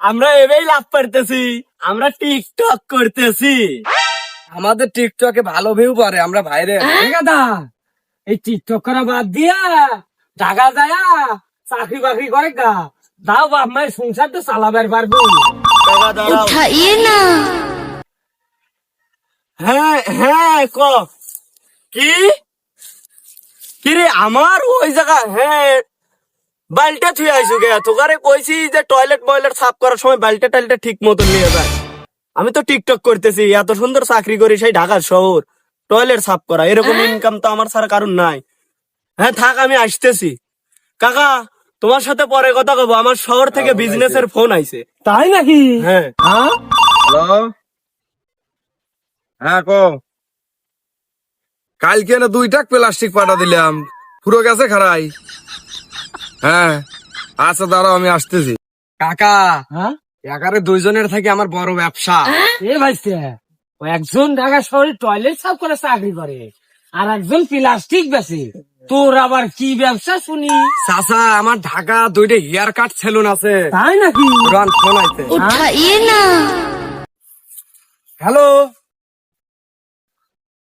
আমরা লাভ করতেছি। আমরা টিকটক করতেছি। আমাদের টিকটকে ভালো ভিউ পরে আমরা বাইরে এই টিকটক করা বাদ দিয়া টাকা দেয়া চাকরি বাকরি করে গা। দাও বাপ মায়ের সংসার তো চালাবার পারব। না। হ্যাঁ হ্যাঁ ক। কি? কি রে আমার ওই জায়গা হ্যাঁ। বালটা থুই আইসু গে। তোকারে কইছি যে টয়লেট ময়লেট সাফ করার সময় বালটা টালটা ঠিক মতো নিয়ে যায় আমি তো টিকটক করতেছি এত সুন্দর চাকরি করি সেই ঢাকার শহর। টয়লেট সাফ করা এরকম ইনকাম তো আমার ছাড়া কারণ নাই। হ্যাঁ থাক আমি আসতেছি। কাকা তোমার সাথে পরে কথা কব। আমার শহর থেকে বিজনেসের ফোন আইছে। তাই নাকি? হ্যাঁ। হ্যাঁ? হ্যালো? হ্যাঁ কালকে না প্লাস্টিক পাঠা দিলাম। পুরো গেছে খারাই হ্যাঁ আচ্ছা দাঁড়াও আমি আসতেছি। কাকা হ্যাঁ? একারে দুইজনের থাকি আমার বড় ব্যবসা। এ একজন ঢাকা শহরে টয়লেট সাফ করে চাকরি করে আর একজন প্লাস্টিক বেশি তোর আবার কি ব্যবসা শুনি? চাচা আমার ঢাকা দুইটা হেয়ার কাট সেলুন আছে। তাই নাকি? রান ইয়ে হ্যালো?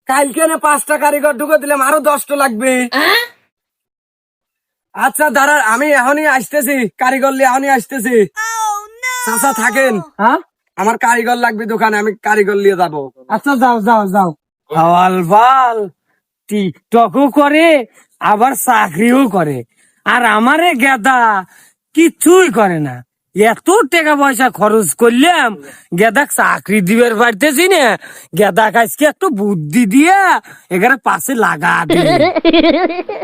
কালকে না পাঁচটা কারিগর ঢুকে দিলাম আরও দশটা লাগবে। আচ্ছা দাঁড়া আমি এখনই আসতেছি কারিগর লিয়ে এখনই আসতেছি। চাচা থাকেন। হ্যাঁ? আমার কারিগর লাগবে দোকানে আমি কারিগর নিয়ে যাব। আচ্ছা যাও যাও যাও। আওয়াল বাল টিকটকও করে আবার চাকরিও করে। আর আমারে গেদা কিছুই করে না। এত টাকা পয়সা খরচ করলাম। গেদাক চাকরি দিবার পারতেছি না। গেদাক আজকে একটু বুদ্ধি দিয়া এখানে পাশে লাগা